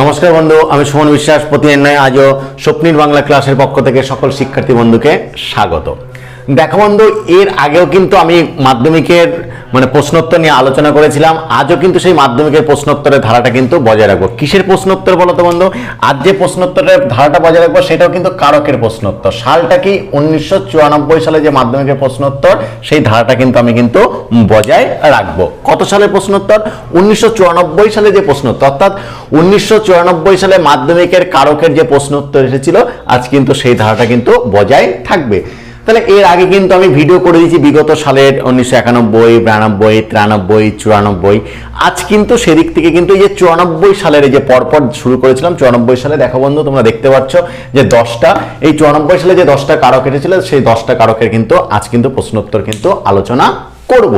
নমস্কার বন্ধু, আমি সুমন বিশ্বাস। প্রতি নয় আজও স্বপ্নির বাংলা ক্লাসের পক্ষ থেকে সকল শিক্ষার্থী বন্ধুকে স্বাগত। দেখো বন্ধু এর আগেও কিন্তু আমি মাধ্যমিকের মানে প্রশ্নোত্তর নিয়ে আলোচনা করেছিলাম। আজও কিন্তু সেই মাধ্যমিকের প্রশ্নোত্তরের ধারাটা কিন্তু বজায় রাখব। কিসের প্রশ্নোত্তর বলো তো বন্ধু? আজ যে প্রশ্নোত্তরের ধারাটা বজায় রাখব, সেটাও কিন্তু কারকের প্রশ্নোত্তর। সালটা কি উনিশশো চুরানব্বই সালে যে মাধ্যমিকের প্রশ্নোত্তর, সেই ধারাটা কিন্তু আমি কিন্তু বজায় রাখব। কত সালের প্রশ্নোত্তর? উনিশশো চুরানব্বই সালে যে প্রশ্নোত্তর, অর্থাৎ উনিশশো চুরানব্বই সালে মাধ্যমিকের কারকের যে প্রশ্নোত্তর এসেছিল, আজ কিন্তু সেই ধারাটা কিন্তু বজায় থাকবে। তাহলে এর আগে কিন্তু আমি ভিডিও করে দিয়েছি বিগত সালের উনিশশো একানব্বই, বিরানব্বই, তিরানব্বই, চুরানব্বই। আজ কিন্তু সেদিক থেকে কিন্তু এই যে চুরানব্বই সালের এই যে পরপর শুরু করেছিলাম, চুরানব্বই সালে দেখো বন্ধু, তোমরা দেখতে পাচ্ছ যে দশটা, এই চুরানব্বই সালে যে দশটা কারক এসেছিল, সেই দশটা কারকের কিন্তু আজ কিন্তু প্রশ্নোত্তর কিন্তু আলোচনা করব।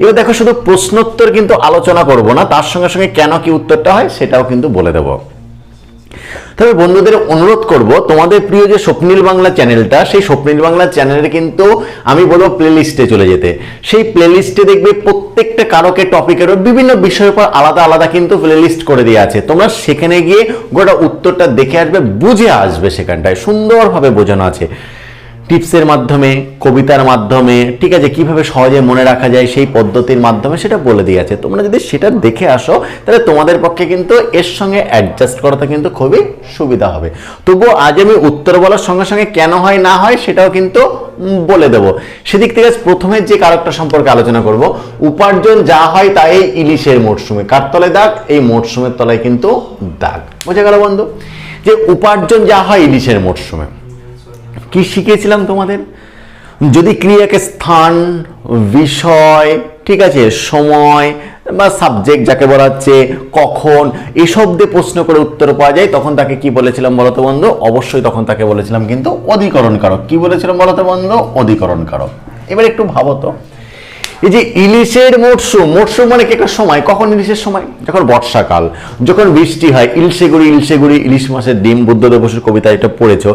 এবার দেখো শুধু প্রশ্নোত্তর কিন্তু আলোচনা করব না, তার সঙ্গে সঙ্গে কেন কি উত্তরটা হয় সেটাও কিন্তু বলে দেবো। তবে বন্ধুদের অনুরোধ করব, তোমাদের প্রিয় যে স্বপ্নীল বাংলা চ্যানেলটা, সেই স্বপ্নীল বাংলা চ্যানেলে কিন্তু আমি বলব প্লেলিস্টে চলে যেতে। সেই প্লেলিস্টে দেখবে প্রত্যেকটা কারকের টপিকেরও বিভিন্ন বিষয়ের উপর আলাদা আলাদা কিন্তু প্লেলিস্ট করে দেওয়া আছে। তোমরা সেখানে গিয়ে গোটা উত্তরটা দেখে আসবে, বুঝে আসবে সেখানটায়। সুন্দরভাবে বোঝানো আছে। টিপসের মাধ্যমে, কবিতার মাধ্যমে, ঠিক আছে, কীভাবে সহজে মনে রাখা যায় সেই পদ্ধতির মাধ্যমে সেটা বলে দিয়েছে। তোমরা যদি সেটা দেখে আসো, তাহলে তোমাদের পক্ষে কিন্তু এর সঙ্গে অ্যাডজাস্ট করাটা কিন্তু খুবই সুবিধা হবে। তবুও আজ আমি উত্তর বলার সঙ্গে সঙ্গে কেন হয়, না হয় সেটাও কিন্তু বলে দেবো। সেদিক থেকে প্রথমে যে কারকটা সম্পর্কে আলোচনা করব, উপার্জন যা হয় তা এই ইলিশের মরশুমে। কার তলায় দাগ? এই মরশুমের তলায় কিন্তু দাগ। বোঝা গেল বন্ধু? যে উপার্জন যা হয় ইলিশের মরশুমে। কি শিখিয়েছিলাম তোমাদের? যদি ক্রিয়াকে স্থান, বিষয়, ঠিক আছে, সময় বা সাবজেক্ট যাকে বলা হচ্ছে, কখন, এসব দিয়ে প্রশ্ন করে উত্তর পাওয়া যায়, তখন তাকে কি বলেছিলাম বলতো বন্ধু? অবশ্যই তখন তাকে বলেছিলাম, কিন্তু অধিকরণ কারক কি বলেছিলাম বলতো বন্ধু? অধিকরণ কারক এবার একটু ভাবো তো। এই যে ইলিশের মরশুম মরশুম মানে কি একটা সময়? কখন ইলিশের সময়? যখন বর্ষাকাল, যখন বৃষ্টি হয় ইলশে গুড়ি ইলশে মাসের ডিম বুদ্ধদেব বসুর কবিতা এটা পড়েছো।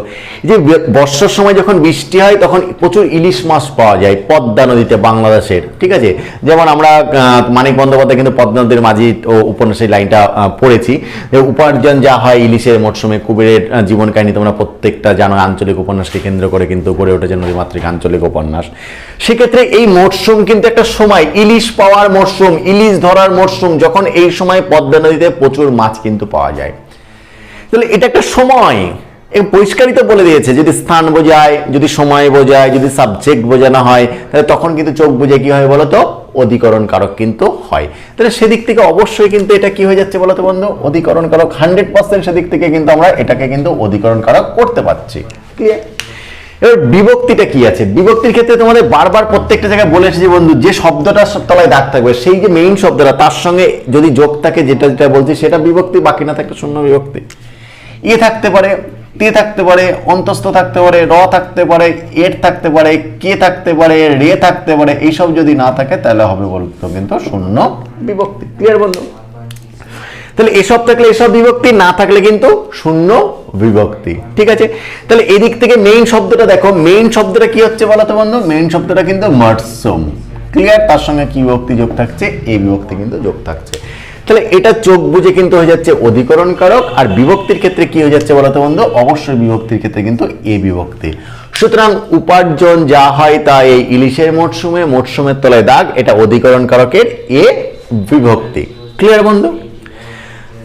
যে বর্ষার সময় যখন বৃষ্টি হয়, তখন প্রচুর ইলিশ মাছ পাওয়া যায় পদ্মা নদীতে বাংলাদেশের, ঠিক আছে? যেমন আমরা মানিক বন্দ্যোপাধ্যায় কিন্তু পদ্মা নদীর মাঝি ও উপন্যাসের লাইনটা পড়েছি। উপার্জন যা হয় ইলিশের মরশুমে, কুবেরের জীবন কাহিনী তোমরা প্রত্যেকটা জানো, আঞ্চলিক উপন্যাসকে কেন্দ্র করে কিন্তু গড়ে উঠেছে নদীমাতৃক আঞ্চলিক উপন্যাস। সেক্ষেত্রে এই মরশুম কিন্তু একটা সময়, ইলিশ পাওয়ার মরশুম, ইলিশ ধরার মরশুম, যখন এই সময় পদ্মা নদীতে প্রচুর মাছ কিন্তু পাওয়া যায়। তাহলে এটা একটা সময়। পরিষ্কারই তো বলে দিয়েছে, যদি স্থান বোঝায়, যদি সময় বোঝায়, যদি সাবজেক্ট বোঝানো হয়, তাহলে তখন কিন্তু চোখ বুঝে কি হয় বলো তো? অধিকরণ কারক কিন্তু হয়। তাহলে সেদিক থেকে অবশ্যই কিন্তু এটা কি হয়ে যাচ্ছে বলো তো বন্ধু? অধিকরণ কারক হান্ড্রেড পার্সেন্ট সেদিক থেকে কিন্তু আমরা এটাকে কিন্তু অধিকরণ কারক করতে পারছি। ক্লিয়ার এবার বিভক্তিটা কি আছে? বিভক্তির ক্ষেত্রে তোমাদের বারবার প্রত্যেকটা জায়গায় বলে এসেছি বন্ধু, যে শব্দটা তলায় দাগ থাকবে, সেই যে মেইন শব্দটা, তার সঙ্গে যদি যোগ থাকে, যেটা যেটা বলছি, সেটা বিভক্তি, বাকি না থাকলে শূন্য বিভক্তি। ই থাকতে পারে, তে থাকতে পারে, অন্তস্থ থাকতে পারে, র থাকতে পারে, এর থাকতে পারে, কে থাকতে পারে, রে থাকতে পারে, এইসব যদি না থাকে, তাহলে হবে বলতো কিন্তু শূন্য বিভক্তি। ক্লিয়ার বন্ধু? তাহলে এসব থাকলে এসব বিভক্তি, না থাকলে কিন্তু শূন্য বিভক্তি। ঠিক আছে? তাহলে এদিক থেকে মেইন শব্দটা দেখো। মেইন শব্দটা কি হচ্ছে বলতো বন্ধু? মেইন শব্দটা কিন্তু মার্সম ক্লিয়ার তার সঙ্গে কি বিভক্তি যোগ থাকছে? এই বিভক্তি কিন্তু যোগ থাকছে। তাহলে এটা চোখ বুঝে কিন্তু হয়ে যাচ্ছে অধিকরণ কারক আর বিভক্তির ক্ষেত্রে কি হয়ে যাচ্ছে বলতো বন্ধু? অবশ্যই বিভক্তির ক্ষেত্রে কিন্তু এ বিভক্তি। সুতরাং উপার্জন যা হয় তা এই ইলিশের মরশুমে, মরশুমের তলায় দাগ। এটা অধিকরণ কারকের এ বিভক্তি। ক্লিয়ার বন্ধু?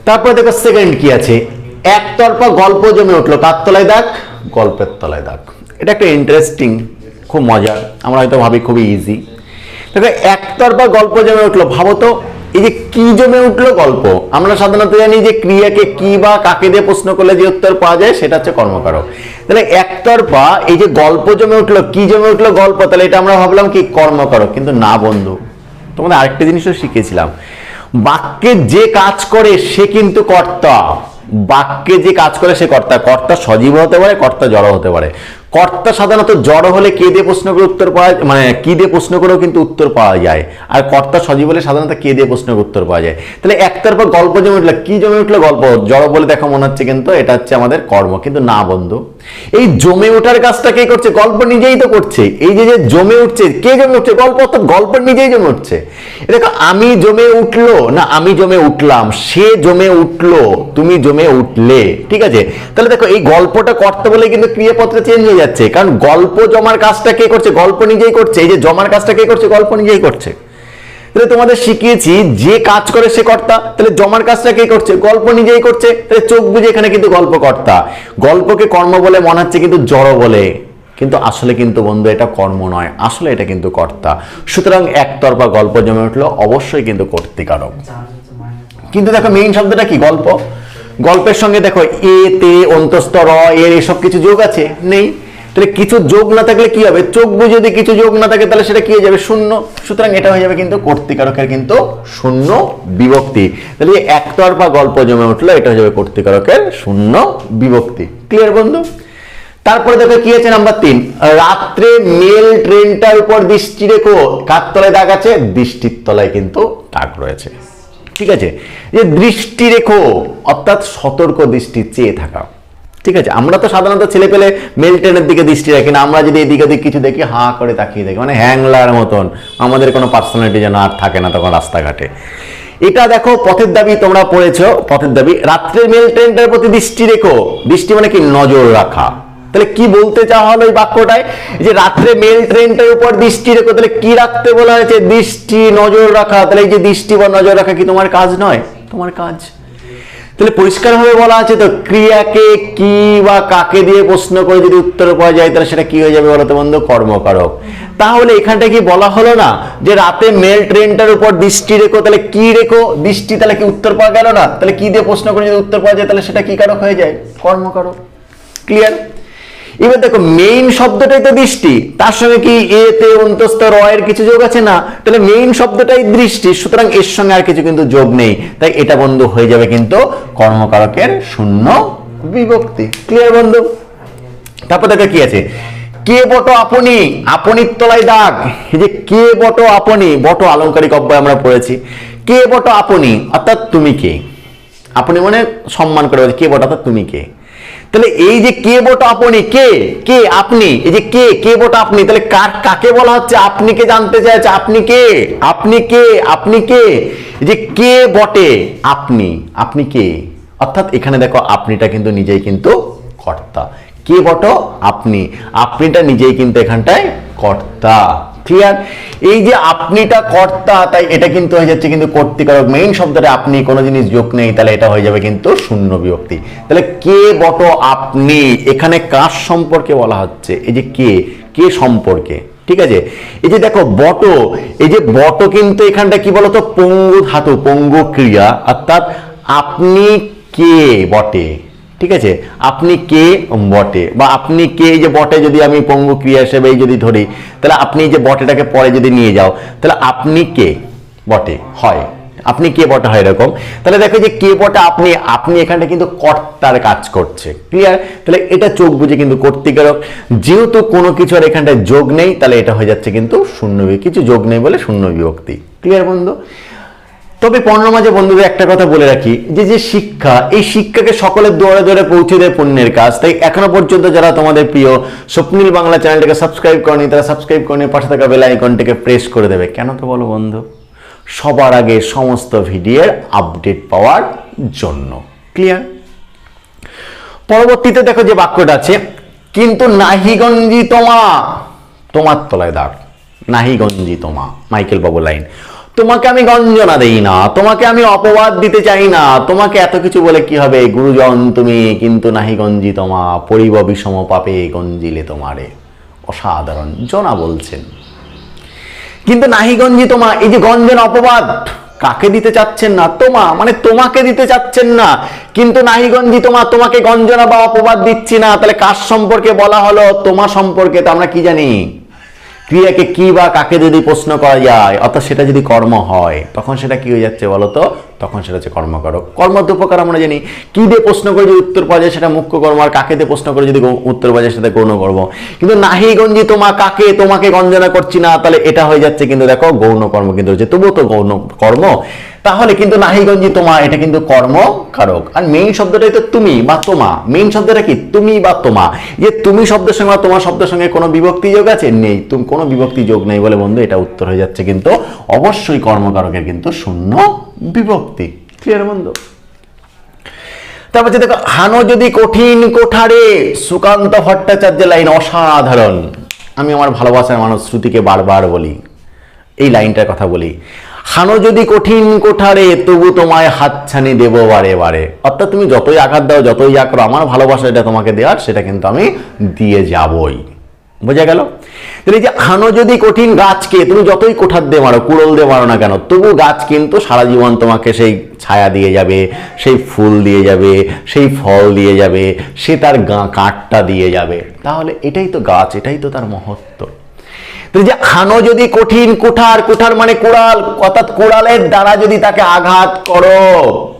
তারপরে দেখো সেকেন্ড কি আছে? একতরফা গল্প জমে উঠল। কার তলায় দাগ? গল্পের তলায় দাগ। এটা একটা ইন্টারেস্টিং খুব মজার। আমরা হয়তো ভাবি খুবই ইজি দেখো, একতরফা গল্প জমে উঠল। ভাবো তো, এই যে কি জমে উঠল গল্প? আমরা সাধারণত জানি যে ক্রিয়াকে কি বা কাকে দিয়ে প্রশ্ন করলে যে উত্তর পাওয়া যায়, সেটা হচ্ছে কর্মকারক। তাহলে একতরফা, এই যে গল্প জমে উঠল, কি জমে উঠল গল্প? তাহলে এটা আমরা ভাবলাম কি কর্মকারক? কিন্তু না বন্ধু, তোমাদের আরেকটা জিনিসও শিখেছিলাম। বাক্যে যে কাজ করে, সে কিন্তু কর্তা। বাক্যে যে কাজ করে, সে কর্তা। কর্তা সজীব হতে পারে, কর্তা জড় হতে পারে। কর্তা সাধারণত জড় হলে কে দিয়ে প্রশ্ন করে উত্তর পাওয়া মানে কি দিয়ে প্রশ্ন করেও কিন্তু উত্তর পাওয়া যায়। আর কর্তা সজীব হলে সাধারণত কে দিয়ে প্রশ্ন করে উত্তর পাওয়া যায়? তাহলে একতরফা গল্প জমে উঠল। কি জমে উঠল গল্প? জড় বলে দেখো মনে হচ্ছে কিন্তু, এটা হচ্ছে আমাদের কর্ম। কিন্তু না বন্ধু এই জমে ওঠার কাজটা কে করছে? গল্প নিজেই তো করছে। এই যে জমে উঠছে, কে জমে উঠছে? গল্প অর্থাৎ গল্প নিজেই জমে উঠছে। দেখো, আমি জমে উঠল না আমি জমে উঠলাম? সে জমে উঠল, তুমি জমে উঠলে। ঠিক আছে? তাহলে দেখো, এই গল্পটা করতে বলে কিন্তু ক্রিয়াপত্র চেঞ্জ হয়ে যাচ্ছে। কারণ গল্প জমার কাজটা কে করছে? গল্প নিজেই করছে। এই যে জমার কাজটা কে করছে? গল্প নিজেই করছে। তাহলে তোমাদের শিখিয়েছি, যে কাজ করে সে কর্তা, তাহলে জমার কাজটা কে করছে? গল্প নিজেই করছে, তাহলে চোখ বুঝে এখানে কিন্তু গল্প কর্তা গল্পকে কর্ম বলে, মনে হচ্ছে কিন্তু জড় বলে। কিন্তু আসলে কিন্তু বন্ধু, এটা কর্ম নয়, আসলে এটা কিন্তু কর্তা। সুতরাং একতরফা গল্প জমে উঠল, অবশ্যই কিন্তু কর্তিকারক। কিন্তু দেখো মেইন শব্দটা কি? গল্প? গল্পের সঙ্গে দেখো, এ, তে অন্তস্থ র এর এসব কিছু যোগ আছে? নেই। তাহলে কিছু যোগ না থাকলে কি হবে? চোখ বুঝে যদি কিছু যোগ না থাকে, তাহলে সেটা কি হয়ে যাবে? শূন্য। সুতরাং এটা হয়ে যাবে কিন্তু কর্তিকারকের কিন্তু শূন্য বিভক্তি। তাহলে একতরফা গল্প জমে উঠল, এটা হয়ে যাবে কর্তিকারকের শূন্য বিভক্তি। ক্লিয়ার বন্ধু? তারপরে দেখো কি আছে নাম্বার তিন। রাত্রে মেল ট্রেনটার উপর দৃষ্টি রেখো। কার তলায় দাগ আছে? দৃষ্টির তলায় কিন্তু দাগ রয়েছে। ঠিক আছে? যে দৃষ্টি রেখো, অর্থাৎ সতর্ক দৃষ্টি চেয়ে থাকা। ঠিক আছে, আমরা তো সাধারণত ছেলে পেলে মেল ট্রেনের দিকে দৃষ্টি রাখি না, আমরা যদি এদিকে ওদিক কিছু দেখি, হাঁ করে তাকিয়ে দেখি মানে হ্যাংলার মতন। আমাদের কোনো পার্সোনালিটি যেন আর থাকে না তখন রাস্তাঘাটে। এটা দেখো, পথের দাবি তোমরা পড়েছো, পথের দাবি, রাত্রের মেল ট্রেনটার প্রতি দৃষ্টি রেখো। দৃষ্টি মানে কি? নজর রাখা। তাহলে কি বলতে চাওয়া হলো এই বাক্যটায়? যে রাত্রে মেল ট্রেনটার উপর দৃষ্টি রেখো, তাহলে কি রাখতে বলা হয়েছে? দৃষ্টি, নজর রাখা। তাহলে এই যে দৃষ্টি বা নজর রাখা কি তোমার কাজ নয়? তোমার কাজ। তাহলে পরিষ্কারভাবে বলা আছে তো, ক্রিয়াকে কি বা কাকে দিয়ে প্রশ্ন করে যদি উত্তর পাওয়া যায়, তাহলে সেটা কি হয়ে যাবে বলতো বন্ধু? কর্মকারক। তাহলে এখানটা কি বলা হলো না? যে রাতে মেল ট্রেনটার উপর দৃষ্টি রেখো, তাহলে কি রেখো? দৃষ্টি তাহলে কি উত্তর পাওয়া গেল না? তাহলে কি দিয়ে প্রশ্ন করে যদি উত্তর পাওয়া যায়, তাহলে সেটা কি কারক হয়ে যায়? কর্মকারক। ক্লিয়ার এবার দেখো মেইন শব্দটাই তো দৃষ্টি। তার সঙ্গে কি এ তে অন্তস্থ কিছু যোগ আছে? না। তাহলে মেইন শব্দটাই দৃষ্টি, সুতরাং এর সঙ্গে আর কিছু কিন্তু যোগ নেই। তাই এটা বন্ধু হয়ে যাবে কিন্তু কর্মকারকের শূন্য বিভক্তি। ক্লিয়ার বন্ধু? তারপর দেখো কি আছে? কে বট আপনি? আপনির তলায় দাগ। এই যে কে বট আপনি? বট আলংকারিক অব্যয় আমরা পড়েছি। কে বট আপনি? অর্থাৎ তুমি কে? আপনি মানে সম্মান করে কে বট? অর্থাৎ তুমি কে? তাহলে এই যে কে বট আপনি? কে? কে আপনি? এই যে কে? কে বট আপনি? তাহলে কার, কাকে বলা হচ্ছে? আপনি কে জানতে চাইছে? আপনি কে? আপনি কে? আপনি কে? এই যে কে বটে? আপনি। আপনি কে? অর্থাৎ এখানে দেখো, আপনিটা কিন্তু নিজেই কিন্তু কর্তা। কে বট? আপনি। আপনিটা নিজেই কিন্তু এখানটায় কর্তা। ক্লিয়ার এই যে আপনিটা কর্তা, তাই এটা কিন্তু হয়ে যাচ্ছে কিন্তু কর্তিকারক। মেইন শব্দটা আপনি কোনো জিনিস যোগ নেই, তাহলে এটা হয়ে যাবে কিন্তু শূন্য বিভক্তি। তাহলে কে বট আপনি? এখানে কার সম্পর্কে বলা হচ্ছে? এই যে কে কে সম্পর্কে, ঠিক আছে? এই যে দেখো, বট, এই যে বট কিন্তু এখানটা কি বলতো? পঙ্গু ধাতু, পঙ্গু ক্রিয়া। অর্থাৎ আপনি কে বটে? ঠিক আছে? আপনি কে, বটে? বা আপনি কে যে বটে যদি আমি পঙ্গু ক্রিয়া হিসেবে যদি ধরি, তাহলে আপনি যে বটেটাকে পরে যদি নিয়ে যাও, তাহলে আপনি কে? বটে, হয়। আপনি কে বটে হয় এরকম? তাহলে দেখো যে কে বটে আপনি আপনি এখানটা কিন্তু কর্তার কাজ করছে। ক্লিয়ার তাহলে এটা চোখ বুঝে কিন্তু কর্তিকারক যেহেতু কোনো কিছু আর এখানটায় যোগ নেই, তাহলে এটা হয়ে যাচ্ছে কিন্তু শূন্য। কিছু যোগ নেই বলে শূন্য বিভক্তি ক্লিয়ার বন্ধু? তবে পণ্য মাঝে বন্ধুদের একটা কথা বলে রাখি, যে যে শিক্ষা, এই শিক্ষাকে সকলের দৌড়ে দৌড়ে পৌঁছে দেয় পুণ্যের কাজ। তাই এখনও পর্যন্ত যারা তোমাদের প্রিয় স্বপ্নীল বাংলা চ্যানেলটাকে সাবস্ক্রাইব করেনি, তারা সাবস্ক্রাইব করে পাশে থাকা বেল আইকনটিকে প্রেস করে দেবে। কেন তো বলো বন্ধু? সবার আগে সমস্ত ভিডিওর আপডেট পাওয়ার জন্য। ক্লিয়ার পরবর্তীতে দেখো যে বাক্যটা আছে, কিন্তু নাহিগঞ্জি তোমা। তোমার তলায় দাগ নাহিগঞ্জি তোমা, মাইকেল বাবু লাইন তোমাকে আমি গঞ্জনা দেই না, তোমাকে আমি অপবাদ দিতে চাই না। তোমাকে এত কিছু বলে কি হবে? গুরুজন, তুমি কিন্তু নাহি গঞ্জি তোমা, পরিব বিষম পাপে গঞ্জিলে তোমারে। অসাধারণ, জনা বলছেন। কিন্তু নাহি গঞ্জি তোমা, এই যে গঞ্জন অপবাদ, কাকে দিতে চাচ্ছেন না? তোমা মানে তোমাকে দিতে চাচ্ছেন না। কিন্তু নাহি গঞ্জি তোমা, তোমাকে গঞ্জনা বা অপবাদ দিচ্ছি না। তাহলে কার সম্পর্কে বলা হলো? তোমা সম্পর্কে তো আমরা কি জানি? ক্রিয়াকে কি বা কাকে যদি প্রশ্ন করা যায়, অর্থাৎ সেটা যদি কর্ম হয়, তখন সেটা কি হয়ে যাচ্ছে বলতো? তখন সেটা হচ্ছে কর্মকারক। কর্মত উপকার আমরা জানি। কি দিয়ে প্রশ্ন করে যদি উত্তর পাওয়া যায় সেটা মুখ্য কর্ম, আর কাকে দিয়ে প্রশ্ন করে যদি উত্তর পাওয়া যায় সেটা গৌণ কর্ম। কিন্তু নাহি গঞ্জি তোমা কাকে, তোমাকে গঞ্জনা করছি না, তাহলে এটা হয়ে যাচ্ছে কিন্তু দেখো গৌণ কর্ম কিন্তু হচ্ছে তবুও তো গৌণ কর্ম। তাহলে কিন্তু নাহিগঞ্জি তোমা, এটা কিন্তু কর্ম কারক আর মেইন শব্দটাই তো তুমি বা তোমা। মেইন শব্দটা কি? তুমি বা তোমা। যে তুমি শব্দের সঙ্গে বা তোমার শব্দের সঙ্গে কোনো বিভক্তি যোগ আছে? নেই। তুমি কোনো বিভক্তি যোগ নেই বলে বন্ধু, এটা উত্তর হয়ে যাচ্ছে কিন্তু অবশ্যই কর্মকারকের কিন্তু শূন্য বিভক্তি। ক্লিয়ার বন্ধু? তারপর দেখো হানো যদি কঠিন কোঠারে সুকান্ত ভট্টাচার্যের লাইন অসাধারণ। আমি আমার ভালোবাসার মানুষ শ্রুতিকে বারবার বলি এই লাইনটার কথা বলি। হানো যদি কঠিন কোঠারে তবু তোমায় হাতছানি দেবো বারে বারে। অর্থাৎ তুমি যতই আঘাত দাও যতই যা করো আমার ভালোবাসা এটা তোমাকে দেওয়ার সেটা কিন্তু আমি দিয়ে যাবই। বোঝা গেল? তাহলে যে হানো যদি কঠিন গাছকে তুমি যতই কোঠার দিয়ে মারো, কুড়ল দিয়ে মারো না কেন, তবু গাছ কিন্তু সারা জীবন তোমাকে সেই ছায়া দিয়ে যাবে, সেই ফুল দিয়ে যাবে, সেই ফল দিয়ে যাবে, সে তার গা- কাঠটা দিয়ে যাবে। তাহলে এটাই তো গাছ, এটাই তো তার মহত্ব। যে হানো যদি কঠিন কুঠার কুঠার মানে কুড়াল, অর্থাৎ কুড়ালের দ্বারা যদি তাকে আঘাত করো,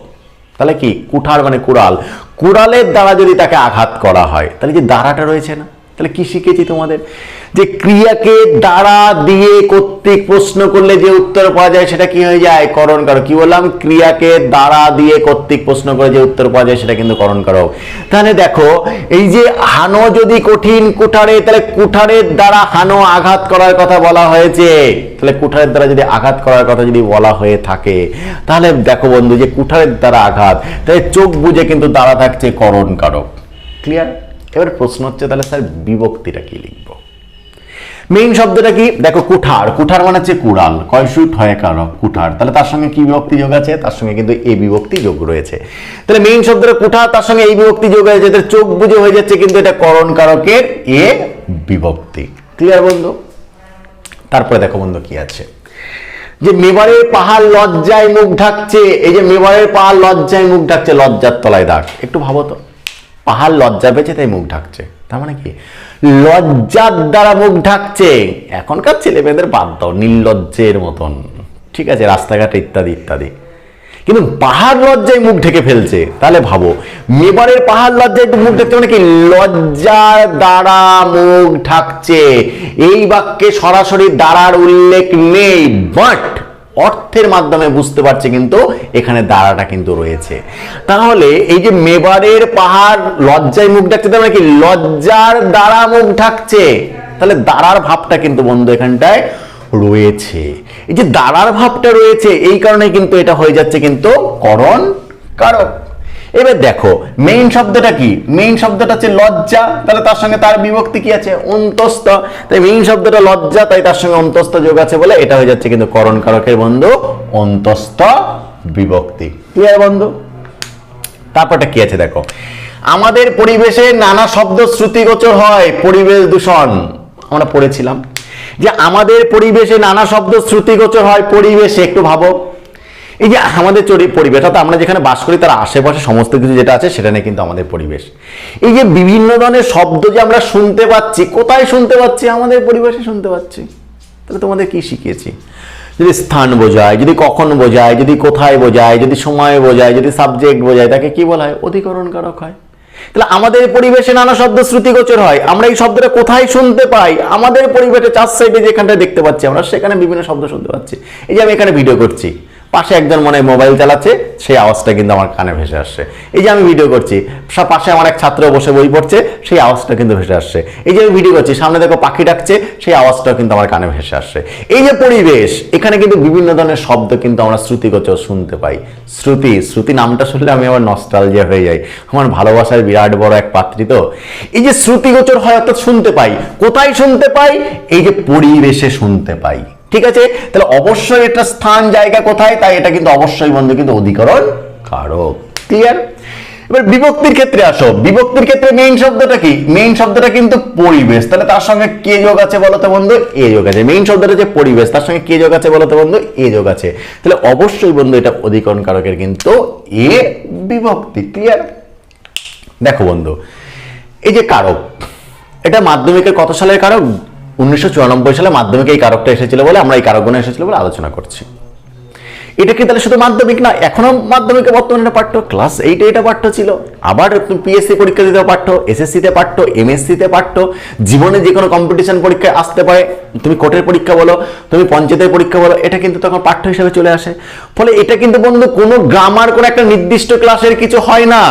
তাহলে কি? কুঠার মানে কুড়াল। কুড়ালের দ্বারা যদি তাকে আঘাত করা হয়, তাহলে যে দ্বারাটা রয়েছে না? তাহলে কি শিখেছি তোমাদের? যে ক্রিয়াকে দ্বারা দিয়ে কর্তৃক প্রশ্ন করলে যে উত্তর পাওয়া যায় সেটা কি হয়ে যায়? করণ কারক। কি বললাম? ক্রিয়াকে দ্বারা দিয়ে কর্তৃক প্রশ্ন করে যে উত্তর পাওয়া যায় সেটা কিন্তু করণ কারক। তাহলে দেখো, এই যে হানো যদি কঠিন কুঠারে, তাহলে কুঠারের দ্বারা হানো আঘাত করার কথা বলা হয়েছে। তাহলে কুঠারের দ্বারা যদি আঘাত করার কথা যদি বলা হয়ে থাকে, তাহলে দেখো বন্ধু যে কুঠারের দ্বারা আঘাত, তাহলে চোখ বুঝে কিন্তু দ্বারা থাকছে করণ কারক। ক্লিয়ার এবার প্রশ্ন হচ্ছে, তাহলে স্যার বিভক্তিটা কি লিখব? মেইন শব্দটা কি? দেখো, কুঠার। কুঠার মানে হচ্ছে কুড়াল। কয়সুট হয় কারক কুঠার। তাহলে তার সঙ্গে কি বিভক্তি যোগ আছে? তার সঙ্গে কিন্তু এ বিভক্তি যোগ রয়েছে। তাহলে মেইন শব্দটা কুঠার, তার সঙ্গে এই বিভক্তি যোগ আছে তাহলে চোখ বুঝে হয়ে যাচ্ছে, কিন্তু এটা করণ কারকের এ বিভক্তি। ক্লিয়ার বন্ধু? তারপরে দেখো বন্ধু কি আছে। যে মেবারের পাহাড় লজ্জায় মুখ ঢাকছে, এই যে মেবারের পাহাড় লজ্জায় মুখ ঢাকছে, লজ্জার তলায় দাগ। একটু ভাবো তো। পাহাড় লজ্জা পেয়েছে, তাই মুখ ঢাকছে। তার মানে কি? লজ্জার দ্বারা মুখ ঢাকছে। এখনকার ছেলে মেয়েদের বাদ দাও, নির্লজ্জের মতন। ঠিক আছে, রাস্তাঘাটে ইত্যাদি ইত্যাদি। কিন্তু পাহাড় লজ্জায় মুখ ঢেকে ফেলছে, তাহলে ভাবো, মেবারের পাহাড় লজ্জায় একটু মুখ ঢাকছে মানে কি? লজ্জার দ্বারা মুখ ঢাকছে। এই বাক্যে সরাসরি দ্বারার উল্লেখ নেই বাট অর্থের মাধ্যমে বুঝতে পারছে কিন্তু এখানে দাঁড়াটা কিন্তু রয়েছে। তাহলে এই যে মেবারের পাহাড়, লজ্জায় মুখ ঢাকছে, তার মানে কি? লজ্জার দ্বারা মুখ ঢাকছে। তাহলে দাঁড়ার ভাবটা কিন্তু বন্ধু এখানটায় রয়েছে। এই যে দাঁড়ার ভাবটা রয়েছে, এই কারণে কিন্তু এটা হয়ে যাচ্ছে কিন্তু করণ কারক। এবার দেখো মেইন শব্দটা কি? মেইন শব্দটা হচ্ছে লজ্জা, তাহলে তার সঙ্গে তার বিভক্তি কি আছে? অন্তস্থ। তাই মেইন শব্দটা লজ্জা, তাই তার সঙ্গে অন্তস্থ যোগ আছে বলে এটা হয়ে যাচ্ছে কিন্তু করণ কারকের বন্ধু অন্তস্থ বিভক্তি। ক্লিয়ার বন্ধু? তারপরটা কি আছে দেখো? আমাদের পরিবেশে নানা শব্দ শ্রুতিগোচর হয়, পরিবেশ দূষণ। আমরা পড়েছিলাম যে আমাদের পরিবেশে নানা শব্দ শ্রুতিগোচর হয়, পরিবেশে একটু ভাবো। এই যে আমাদের চরি পরিবেশ, অর্থাৎ আমরা যেখানে বাস করি, তার আশেপাশে সমস্ত কিছু যেটা আছে, সেটা নিয়ে কিন্তু আমাদের পরিবেশ। এই যে বিভিন্ন ধরনের শব্দ যে আমরা শুনতে পাচ্ছি, কোথায় শুনতে পাচ্ছি? আমাদের পরিবেশে শুনতে পাচ্ছি। তাহলে তোমাদের কি শিখিয়েছি? যদি স্থান বোঝায়, যদি কখন বোঝায়, যদি কোথায় বোঝায়, যদি সময় বোঝায়, যদি সাবজেক্ট বোঝায়, তাকে কি বলা হয়? অধিকরণ কারক হয়। তাহলে আমাদের পরিবেশে নানা শব্দ শ্রুতিগোচর হয়। আমরা এই শব্দটা কোথায় শুনতে পাই? আমাদের পরিবেশে চার সাইডে যেখানটা দেখতে পাচ্ছি আমরা, সেখানে বিভিন্ন শব্দ শুনতে পাচ্ছি। এই যে আমি এখানে ভিডিও করছি। পাশে একজন মনে মোবাইল চালাচ্ছে, সেই আওয়াজটা কিন্তু আমার কানে ভেসে আসছে। এই যে আমি ভিডিও করছি পাশে আমার এক ছাত্র বসে বই পড়ছে, সেই আওয়াজটা কিন্তু ভেসে আসছে। এই যে আমি ভিডিও করছি, সামনে দেখো পাখি ডাকছে, সেই আওয়াজটাও কিন্তু আমার কানে ভেসে আসছে। এই যে পরিবেশ, এখানে কিন্তু বিভিন্ন ধরনের শব্দ কিন্তু আমরা শ্রুতিগোচর শুনতে পাই। শ্রুতি শ্রুতি নামটা শুনলে আমি আবার নস্টালজিয়া হয়ে যাই। আমার ভালোবাসার বিরাট বড় এক পাত্রী তো। এই যে শ্রুতিগোচর হয় অর্থাৎ শুনতে পাই। কোথায় শুনতে পাই? এই যে পরিবেশে শুনতে পাই। ঠিক আছে? তাহলে অবশ্যই এটা স্থান, জায়গা কোথায়? তাই এটা কিন্তু অবশ্যই বন্ধু, কিন্তু অধিকরণ কারক। ক্লিয়ার এবার বিভক্তির ক্ষেত্রে আসো। বিভক্তির ক্ষেত্রে মেইন শব্দটা কি? মেইন শব্দটা কিন্তু পরিবেশ। তাহলে তার সঙ্গে কে যোগ আছে বলতো বন্ধু? এ যোগ আছে। মেইন শব্দটা যে পরিবেশ। তার সঙ্গে কে যোগ আছে বলতো বন্ধু? এ যোগ আছে। তাহলে অবশ্যই বন্ধু এটা অধিকরণ কারকের কিন্তু এ বিভক্তি। ক্লিয়ার দেখো বন্ধু, এই যে কারক, এটা মাধ্যমিকের কত সালের কারক? উনিশশো চুরানব্বই সালে মাধ্যমিকে এই কারকটা এসেছিল বলে আমরা এই কারকগুণে এসেছিল বলে আলোচনা করছি। এটা কি তাহলে শুধু মাধ্যমিক না? এখনও মাধ্যমিকে বর্তমানে এটা পাঠ্য ক্লাস এইটে এটা পাঠ্য ছিল। আবার পিএসসি পরীক্ষা দিতে পাঠ্য এসএসসিতে পাঠ্য এমএসসিতে পাঠ্য। জীবনে যে কোনো কম্পিটিশন পরীক্ষায় আসতে পারে। তুমি কোর্টের পরীক্ষা বলো, তুমি পঞ্চায়েতের পরীক্ষা বলো, এটা কিন্তু তখন পাঠ্য হিসেবে চলে আসে। ফলে এটা কিন্তু বন্ধু কোনো গ্রামার কোনো একটা নির্দিষ্ট ক্লাসের কিছু হয় না।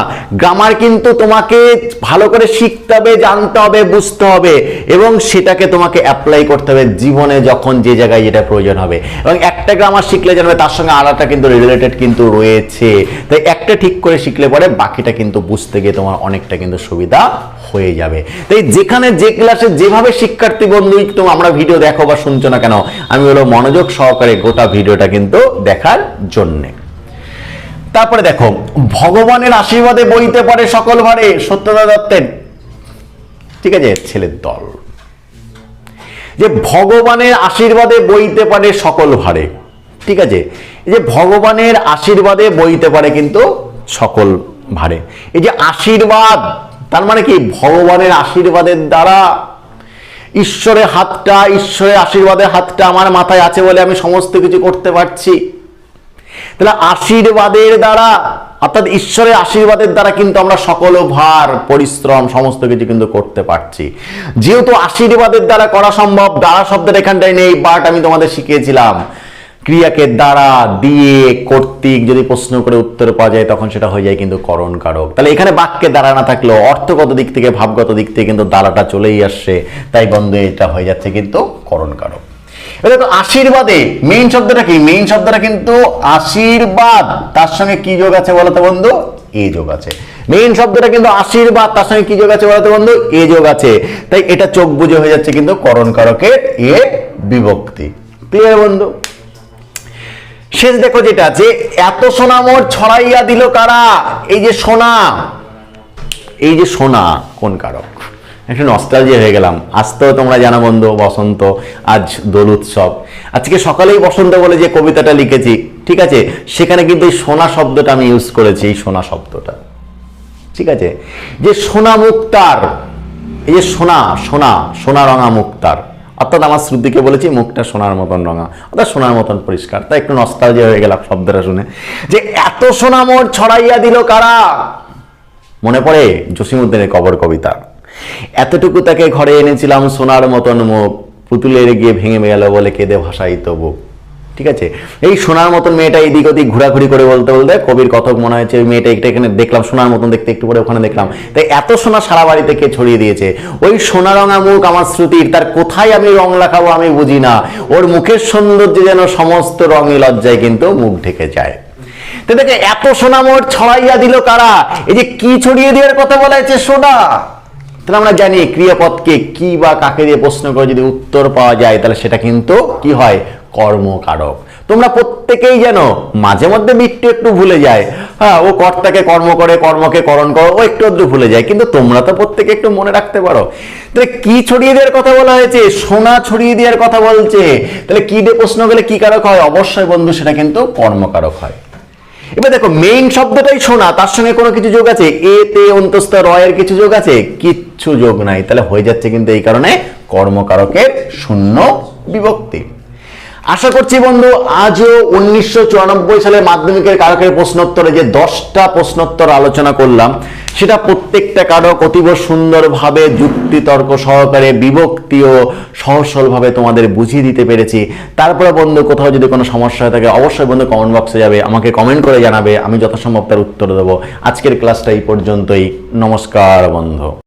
গ্রামার কিন্তু তোমাকে ভালো করে শিখতে হবে, জানতে হবে, বুঝতে হবে এবং সেটাকে তোমাকে অ্যাপ্লাই করতে হবে জীবনে যখন যে জায়গায় যেটা প্রয়োজন হবে। এবং একটা গ্রামার শিখলে জানবে তার সঙ্গে আলাদা কিন্তু রিলেটেড কিন্তু রয়েছে। তাই একটা ঠিক করে শিখলে পরে বাকিটা কিন্তু বুঝতে গিয়ে তোমার অনেকটা কিন্তু সুবিধা হয়ে যাবে। তাই যেখানে যে ক্লাসে যেভাবে শিক্ষার্থী বন্ধু তো আমরা ভিডিও দেখো বা শুনছো না কেন, আমি হলো মনোযোগ সহকারে গোটা ভিডিওটা কিন্তু দেখার জন্যে। তারপরে দেখো, ভগবানের আশীর্বাদে বইতে পারে সকল ভারে, সত্যদা দত্তের, ঠিক আছে, ছেলের দল। যে ভগবানের আশীর্বাদে বইতে পারে সকল ভারে। ঠিক আছে? এই যে ভগবানের আশীর্বাদে বইতে পারে কিন্তু সকল ভারে। এই যে আশীর্বাদ, তার মানে কি? ভগবানের আশীর্বাদের দ্বারা ঈশ্বরের হাতটা, ঈশ্বরের আশীর্বাদের হাতটা আমার মাথায় আছে বলে আমি সমস্ত কিছু করতে পারছি। তাহলে আশীর্বাদের দ্বারা, অর্থাৎ ঈশ্বরের আশীর্বাদের দ্বারা কিন্তু আমরা সকল ভার, পরিশ্রম, সমস্ত কিছু কিন্তু করতে পারছি। যেহেতু আশীর্বাদের দ্বারা করা সম্ভব, দ্বারা শব্দের এখানটায় নেই বাট আমি তোমাদের শিখিয়েছিলাম। ক্রিয়াকে দ্বারা দিয়ে কর্তৃক যদি প্রশ্ন করে উত্তর পাওয়া যায়, তখন সেটা হয়ে যায় কিন্তু করণ কারক তাহলে এখানে বাক্যে দ্বারা না থাকলেও অর্থগত দিক থেকে, ভাবগত দিক থেকে কিন্তু দ্বারাটা চলেই আসছে। তাই বন্ধু, এটা হয়ে যাচ্ছে কিন্তু করণ কারক দেখো, আশীর্বাদে মেইন শব্দটা কি? মেইন শব্দটা কিন্তু আশীর্বাদ। তার সঙ্গে কি যোগ আছে বলতো বন্ধু? এ যোগ আছে। মেইন শব্দটা কিন্তু আশীর্বাদ। তার সঙ্গে কি যোগ আছে বলতো বন্ধু? এ যোগ আছে। তাই এটা চোখ বুঝে হয়ে যাচ্ছে কিন্তু করণ কারকের এ বিভক্তি। ক্লিয়ার বন্ধু? শেষ দেখো যেটা, যে এত সোনা মোর ছড়াইয়া দিল কারা? এই যে সোনা। এই যে সোনা, কোন কারক? একটু নস্টালজিয়া হয়ে গেলাম। আজ তো তোমরা জানো বন্ধু, বসন্ত, আজ দোল উৎসব। আজকে সকালেই বসন্ত বলে যে কবিতাটা লিখেছি, ঠিক আছে? সেখানে কিন্তু এই সোনা শব্দটা আমি ইউজ করেছি, এই সোনা শব্দটা। ঠিক আছে? যে সোনা মুক্তার, এই যে সোনা সোনা সোনা রঙা মুক্তার। অর্থাৎ আমার শ্রুতিকে বলেছি, মুখটা সোনার মতন রঙা। অর্থাৎ সোনার মতন পরিষ্কার। তাই একটু নস্তালজিয়া হয়ে গেলাম শব্দটা শুনে। যে এত সোনা মোর ছড়াইয়া দিল কারা? মনে পড়ে জসিমুদ্দিনের কবর কবিতা। এতটুকু তাকে ঘরে এনেছিলাম সোনার মতন মুখ। পুতুলের গিয়ে ভেঙে গেল বলে কেঁদে ভাসাই তবু ঠিক আছে? এই সোনার মতন মেয়েটা এদিক ওদিক ঘোরাঘুরি করে বলতে বলতে কবির কথক মনে হয়েছে, ওই মেয়েটা একটা এখানে দেখলাম, সোনার মতন দেখতে একটু পরে ওখানে দেখলাম। তাই এত সোনা সারা বাড়িতে কে ছড়িয়ে দিয়েছে? ওই সোনা রঙা মুখ আমার শ্রুতির, তার কোথায় আমি রং লাগাবো আমি বুঝি না। ওর মুখের সৌন্দর্য যেন সমস্ত রঙে লজ্জায় কিন্তু মুখ ঢেকে যায়। তো দেখে এত সোনা মোট ছড়াইয়া দিল কারা? এই যে কি ছড়িয়ে দেওয়ার কথা বলা হয়েছে সোনা? তাহলে আমরা জানি ক্রিয়াপদকে কি বা কাকে দিয়ে প্রশ্ন করে যদি উত্তর পাওয়া যায়, তাহলে সেটা কিন্তু কি হয়? কর্মকারক। তোমরা প্রত্যেকেই জানো মাঝে মধ্যে বিট্টু একটু ভুলে যায়। হ্যাঁ ও কর্তাকে কর্ম করে, কর্মকে করণ করো, ও একটু একটু ভুলে যায়। কিন্তু তোমরা তো প্রত্যেকে একটু মনে রাখতে পারো। তাহলে কি ছড়িয়ে দেওয়ার কথা বলা হয়েছে? সোনা ছড়িয়ে দেওয়ার কথা বলছে। তাহলে কি দিয়ে প্রশ্ন গেলে কি কারক হয়? অবশ্যই বন্ধু, সেটা কিন্তু কর্মকারক হয়। এবার দেখো মেইন শব্দটাই শোনা তার সঙ্গে কোনো কিছু যোগ আছে? এ, তে, অন্তস্থ, রয়ের কিছু যোগ আছে? কিচ্ছু যোগ নাই। তাহলে হয়ে যাচ্ছে কিন্তু এই কারণে কর্মকারকের শূন্য বিভক্তি। আশা করছি বন্ধু, আজও উনিশশো সালে মাধ্যমিকের কারকের প্রশ্নোত্তরে যে দশটা প্রশ্নোত্তর আলোচনা করলাম, সেটা প্রত্যেকটা কারক অতীব সুন্দরভাবে যুক্তিতর্ক সহকারে বিভক্তি ও সহসলভাবে তোমাদের বুঝিয়ে দিতে পেরেছি। তারপরে বন্ধু, কোথাও যদি কোনো সমস্যা হয়ে থাকে, অবশ্যই বন্ধু কমেন্ট বক্সে যাবে, আমাকে কমেন্ট করে জানাবে, আমি যথাসম্ভব তার উত্তর দেবো। আজকের ক্লাসটা এই পর্যন্তই। নমস্কার বন্ধু।